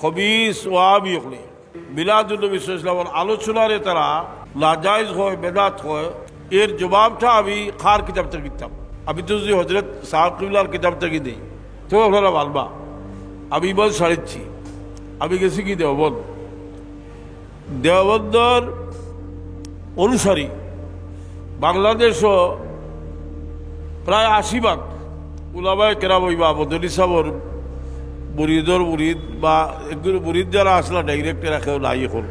খবিস ওয়াবি হলে মিলাদুল্নবী ইসলামের আলোচনারে তারা লাজাইজ হয়, বেদাত হয়। এর জবাবটা আমি খার কিতাব থেকে দিতাম আমি তো যদি হজরত সাহাব কিবলার কিতাব থেকে দিই তো আপনারা ভালবা আমি বল সারিচ্ছি। আমি গেছি কি দেওবন্দ? দেওবন্দর অনুসারী বাংলাদেশও প্রায় আশি ভাগ উলাবায় কেরাম হইবা মদনী সাবর মুরিদর মুরিদ বা একজন মুরিদ যারা আসলা ডাইরেক্ট রাখেও নাই এখন।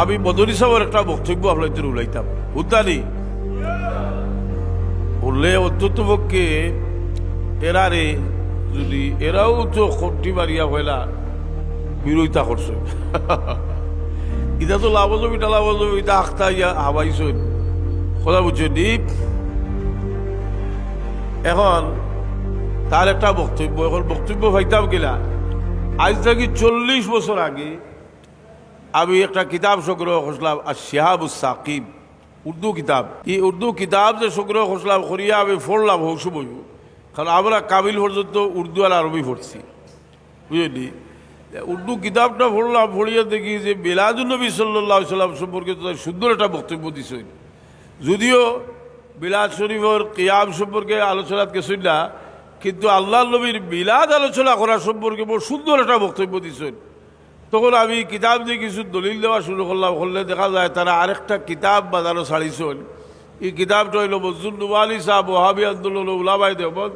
আমি মদনী সাবর একটা বক্তব্য জন্য উলাইতাম। উদ্দানি বললে, অত্যন্ত পক্ষে এরারে যদি এরাও তো খন্টি মারিয়া হইলা বিরোধিতা করছে। ইটা তো লাভজম ইটা লাভজম ইটা আখতা, ইয়া হাবাইছেন কথা বুঝছেন দীপ এখন তার একটা বক্তব্য, এখন বক্তব্য পাইতাম কিনা? আজ থেকে চল্লিশ বছর আগে আমি একটা কিতাব সংগ্রহ করছিলাম আর শেহাবুস সাকিব, উর্দু কিতাব। এই উর্দু কিতাব যে সংগ্রহ করছিলাম, করিয়া আমি পড়লাম হৌসু বই কারণ আমরা কাবিল পর্যন্ত উর্দু আর আরবি পড়ছি। বুঝলি? উর্দু কিতাবটা পড়লাম, পড়িয়ে দেখি যে বিলাদুলনবী সাল্লাহ সাল্লাম সম্পর্কে সুন্দর একটা বক্তব্য দিছে যদিও বিলাদ শরীফর কিয়াম সম্পর্কে আলোচনা গেছেন না কিন্তু আল্লাহ নবীর বিলাদ আলোচনা করার সম্পর্কে বড় সুন্দর একটা বক্তব্য দিছেন তখন আমি কিতাব দিয়ে কিছু দলিল দেওয়া শুরু করলাম করলে দেখা যায় তারা আরেকটা কিতাব বাজারও ছাড়িছেন এই কিতাবটা হইল মজুর নুমালি সাহেব ওহাবি আন্দোলন উলাবাই দেবন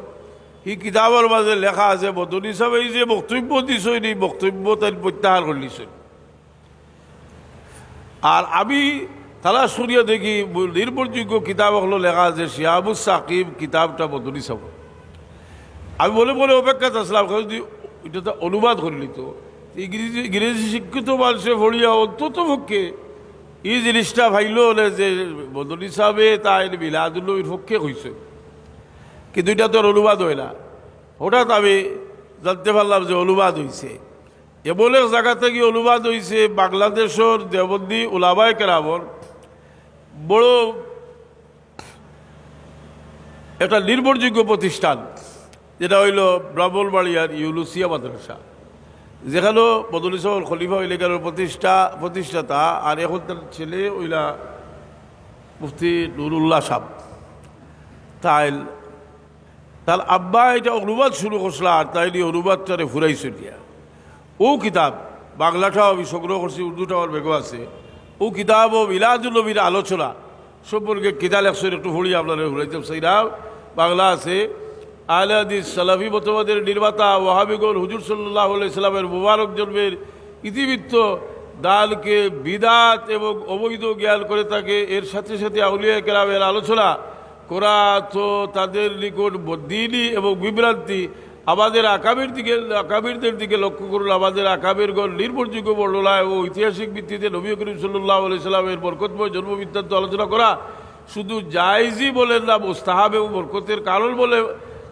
এই কিতাবের মাঝে লেখা আছে বদনী সাহেব এই যে বক্তব্য দিছেন এই বক্তব্য তাই প্রত্যাহার করলিছেন আর আমি তারা শুনিয়ে দেখি, নির্ভরযোগ্য কিতাব হলো লেখা আছে শিয়াবুস সাকিব কিতাবটা বদনী সাহেব আমি বলে বলে অপেক্ষা আসলাম যদি এটা তো অনুবাদ করিলি তো। ইংরেজি ইংরেজি শিক্ষিত মানুষে ভরিয়া অন্তত পক্ষে। এই জিনিসটা ভাইল যে বদনী সাহেবে তাই বিলাদুল্লবীর পক্ষে হয়েছে কিন্তু এটা তোর অনুবাদ হয় না। হঠাৎ আমি জানতে পারলাম যে অনুবাদ হয়েছে এমন এক জায়গা থেকে অনুবাদ হয়েছে বাংলাদেশের দেবন্দী ওলাবাই কেরামর। বড় একটা নির্ভরযোগ্য প্রতিষ্ঠান। যেটা হইল ব্রাহ্মণবাড়িয়ার ইউলুসিয়া মাদ্রাসা। যেখানেও বদলি সাহর খলিফা এলাকার প্রতিষ্ঠা, প্রতিষ্ঠাতা, আর এখন তার ছেলে ওইলা মুফতি নুরুল্লাহ সাহ তাই তার আব্বা এটা অনুবাদ শুরু করছিল আর তাই নিয়ে অনুবাদ অনুবাদটারে দিয়া। ও কিতাব, বাংলাটাও আমি সংগ্রহ করছি, উর্দুটাও আমার বেগও আছে। ও কিতাব ও মিলাদুল নবীর আলোচনা সম্পর্কে কিতাব একশো একটু ফুড়ি আপনারা ঘুরাইতে সেইরা বাংলা আছে। আহলে হাদিস সালাফি মতবাদের নির্মাতা, ওয়াহাবিগণ হুজুর সাল্লাহ ইসলামের মুবারক জন্মের ইতিবৃত্ত দালকে বিদাত এবং অবৈধ জ্ঞান করে থাকে। এর সাথে সাথে আউলিয়া কেরামের আলোচনা করা তো তাদের নিকট দিনই এবং বিভ্রান্তি আমাদের আকাবির দিকে, আকাবিরদের দিকে লক্ষ্য করুন। আমাদের আকাবেরগণ নির্ভরযোগ্য বর্ণনা এবং ঐতিহাসিক ভিত্তিতে নবী করিম সাল্লাহ আলাইসাল্লামের বরকতময় জন্মবৃত্তান্ত আলোচনা করা শুধু জায়জি বলেন না, মোস্তাহাব এবং বরকতের কারণ বলে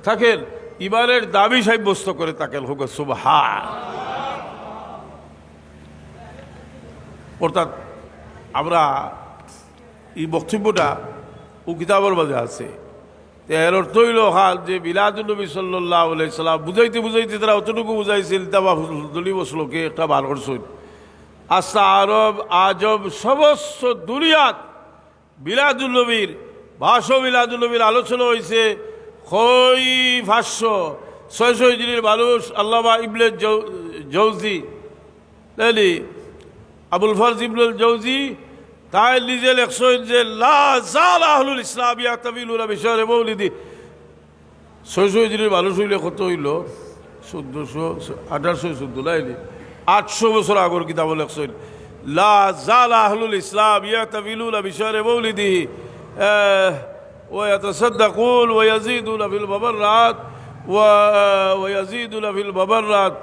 থাকেন, ইমানের দাবি সাব্যস্ত করে থাকেন হোক সুবহা অর্থাৎ আমরা এই বক্তব্যটা ও কিতাবের মাঝে আছে। এর অর্থ হইল হাল যে বিলাদুলনবী সাল্লাহ সাল্লাম বুঝাইতে বুঝাইতে তারা অতটুকু বুঝাইছিল তাবা একটা বার করছেন। আস্তা আরব আজব সমস্ত দুনিয়াত বিলাদুলনবীর ভাষ্য বিলাদুলনবীর আলোচনা হয়েছে খই ভাষ্য ছয়শো হিজড়ির মানুষ, আল্লামা ইবলে জৌজি। তাইলি আবুল ফরজ ইবনুল জৌজি, তাই নিজে লেখছেন যে, লা জাল আহলুল ইসলাম ইয়া তাবিলুল বিষয় মৌলিদি ছয়শো হিজড়ির মানুষ হইলে কত হইল? চোদ্দশো, আঠারোশো চোদ্দ নাইলি আটশো বছর আগর কিতাব লেখছেন, লা জাল আহলুল ইসলাম ইয়া তাবিলুল বিষয় মৌলিদি ويتصدقون ويزيدون في المبرات ويزيدون في المبرات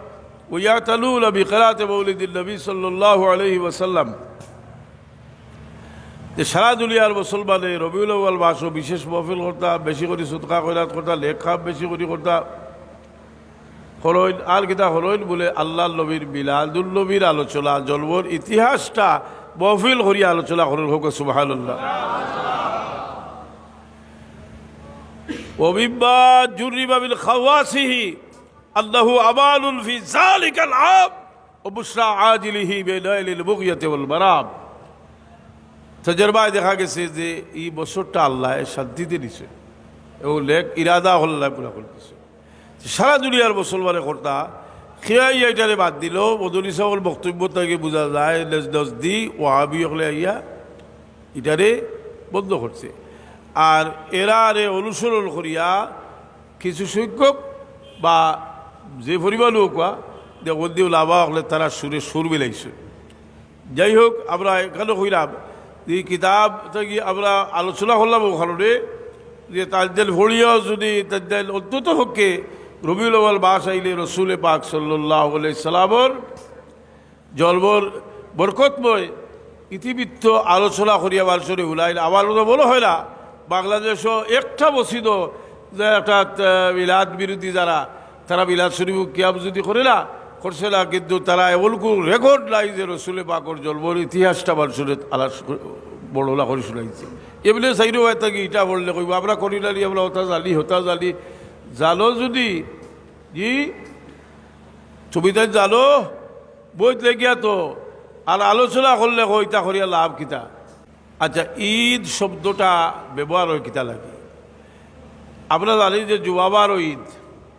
ويعتلون بقراءة مولد النبي صلى الله عليه وسلم যে সারা দুনিয়ার মুসলমানে রবিউল আউ্বাল মাসও বিশেষ মহফিল করতা বেশি করে সুতকা কইরাত করতা লেখা বেশি করে করতা হরইন আর কিতা হরইন বলে আল্লাহ নবীর বিলাদুল নবীর আলোচনা জন্মর ইতিহাসটা মহফিল করিয়া আলোচনা করেন হোক সুবাহ তজরবায় দেখা গেছে যে এই বছরটা আল্লাহ শান্তিতে দিছে। এবং লেখ ইরাদা হল্লা পুরা করতেছে সারা দুনিয়ার মুসলমানে কর্তা খেয়াই এটারে বাদ দিল, মদনী ইসামল বক্তব্য তাকে বোঝা যায় দি ওয়াহাবি হলে আইয়া এটারে বন্ধ করছে। আর এরা রে অনুসরণ করিয়া কিছু সংখ্যক বা যে পরিমাণ হোক যে ওদিও লাভা হলে তারা সুরে সুর মিলাইছে। যাই হোক, আমরা এখানে হইলাম। যে কিতাব থেকে আমরা আলোচনা করলাম ওখানে যে তাদের ভরিয়াও যদি তাদের অন্তত হককে রবিউল আওয়াল বাস আইলে রসুলে পাক সাল্লাহ সালামর জলবর বরকতময় ইতিবৃত্ত আলোচনা করিয়া বালসরে উলাইল। আমার বলো হয় না বাংলাদেশও একটা বসিত যে একটা বিলাদ বিরোধী যারা, তারা বিলাদ শরীফ কিয়াব যদি করে না, করছে না, কিন্তু তারা এমন কোন রেকর্ড নাই যে রসুলে পাকর জলবর ইতিহাসটা বালসরে আলাস বড়লা করে শুনাইছে। এমনি চাইরো হয় থাকি ইটা বললে কইব, আমরা করি নালি আমরা হতা জালি হতা জালি। জানো যদি জি ছবিটা জানো, বইত লেগিয়া তো, আর আলোচনা করলে কইতা করিয়া লাভ কিতা? আচ্ছা ঈদ শব্দটা ব্যবহার হয় কিতা লাগে? আমরা জানি যে জুয়াবারও ঈদ,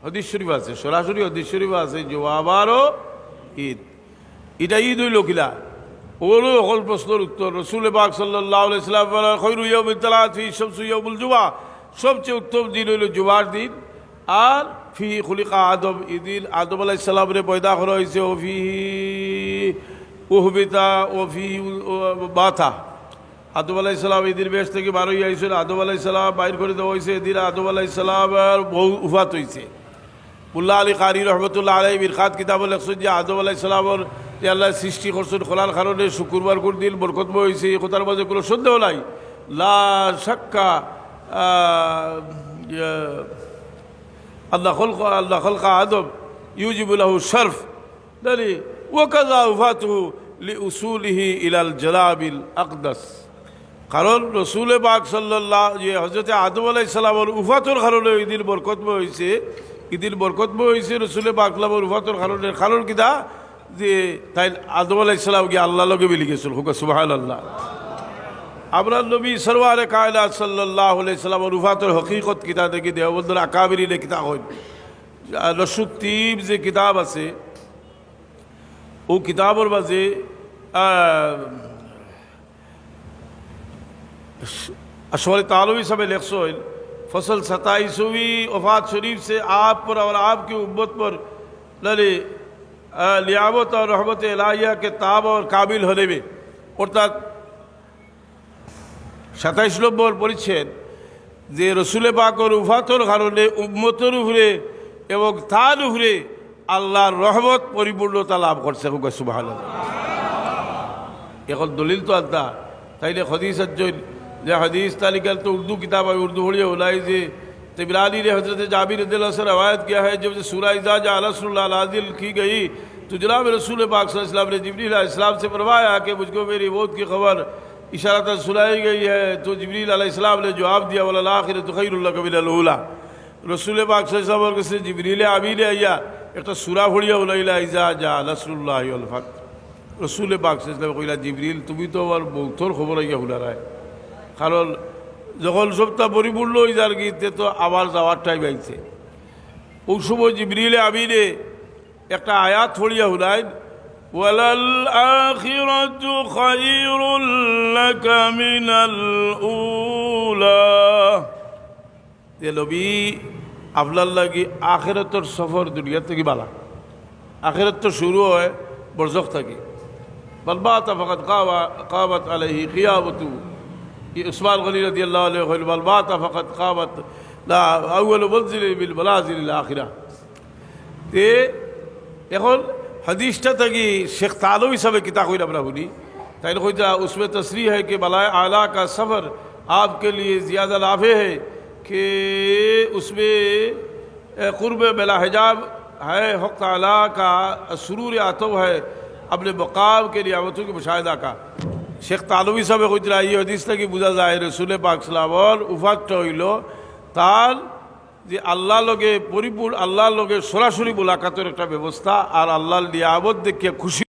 হদিস শরীফ আছে, সরাসরি হদিস শরীফ আছে জুয়াবারও ঈদ। এটা ঈদ হইল কিলা? ওগুলো সকল প্রশ্নের উত্তর। রসুল বাক ইয়মুল জুমা সবচেয়ে উত্তম দিন হইল জুমার দিন। আর ফি খুলিকা আদম ইদিন আদম আলাহ পয়দা করা হয়েছে, ও ফি উহবিতা, ও ফি বাথা আদম আলাহ ইসলাম এদিন বেশ থেকে বারোই আইসেন আদম আলাহ ইসলাম বাইর করে দেওয়া হয়েছে এদিন আদম আলাহ ইসলামের বহু উফাত হয়েছে উল্লাহ আলী কারি রহমতুল্লাহ আলাই মিরখাত কিতাব লেখছেন যে আদম আলাহ ইসলামর যে আল্লাহ সৃষ্টি করছেন খোলার কারণে শুক্রবার করে দিন বরকতম হয়েছে এই কথার মাঝে কোনো সন্দেহ নাই। লা সাক্কা আল্লাহ খলক, আল্লাহ খলকা আদম ইউজিবুল্লাহ শরফ। দালি ওয়াকাজা উফাতুহু লি উসুলিহি ইলাল জলাবিল আকদাস। কারণ রসুলে বাক সাল্লাহ যে হজরতে আদম আলাই সালামর উফাতর কারণে ওই দিন বরকতম হয়েছে ইদিন বরকতম হয়েছে রসুলে বাকলামর উফাতর কারণে কারণ কিনা যে তাই আদম আলাই সালাম গিয়ে আল্লাহ লগে মিলি গেছিল। হুকা সুবাহ আল্লাহ আমরা নবী সরওয়ারে কায়লা সাল্লাহ সাল্লামর উফাতর হকিকত কিতাব দেখি দেওবন্দর আকাবিরি কিতাব হইন রসুদ্দীপ যে কিতাব আছে, ও কিতাবর মাঝে अशवर तालवी सब लेखसोल फसल सताईसवीं वफात शरीफ से आप पर और आपकी उम्मत पर लले लियावत और रहमत इलाहिया के ताब और काबिल होने में অর্থাৎ সাতাইশ নম্বর বলছেন যে রসুলে পাকর উফাতর কারণে উম্মতর উপরে এবং তার উপরে আল্লাহর রহমত পরিপূর্ণতা লাভ করছে সুবাহ এখন দলিল তো আদা তাইলে হদিস একজন जा हदीस तालिकल तो उर्दू किताब है, उर्दू होड़ी उलाई से तबरानी ने हज़रत जाबिर दिल से रवायत किया है, जब सूराजाजिल की गई तो जनाब रसूल पाक सल्लम ने जबरीम से फरमाया कि मुझको मेरी मौत की खबर इशारत सुनाई गई है तो जबरीम ने जवाब दिया वाला आखिर तो रसूल पाक से जबरील आबी ने एक तो सूरा फड़िया उलाइजा जा रसूल पाक जबरील तुम्हें तो और बहुत खबर आइया रहा है। কারণ যখন সবটা পরিপূর্ণ হয়ে যার গীতে তো আবার যাওয়ার টাইম আইছে। ওই সময় জিবরিলে আমিনে একটা আয়াত ছড়িয়া ওয়ালাল আখিরাতু খায়রুল লাকা মিনাল উলা। যে নবী, আপনার লাগি আখেরতর সফর দুনিয়া থেকে বালা। আখেরত তো শুরু হয় বরজক থাকি। বলবাত ফকত কাবাত আলহি কিয়াবতু عثمان غنی رضی اللہ علیہ وسلم البات فقط قامت لا اول منزل بالمنازل الاخرہ۔ تے এখন حدیثটা থাকি শেখ তালু হিসাবে কিতা কইরা আমরা বলি তাই اس میں تصریح ہے کہ بلائے اعلیٰ کا سفر آپ کے لیے زیادہ لافع ہے کہ اس میں قرب بلا حجاب ہے، حق تعالیٰ کا سرور آتو ہے اپنے مقام کے لیے آوتوں کے مشاہدہ کا۔ শেখ তালুবি সাহেব কইতরা এই হদিস থেকে বোঝা যায় রসুলে পাকসলামর উফাকটা হইল তার যে আল্লাহ লগে পরিপূর্ণ আল্লাহর লগে সরাসরি বোলাকাতের একটা ব্যবস্থা আর আল্লাহ দিয়ে আবদ দেখিয়ে খুশি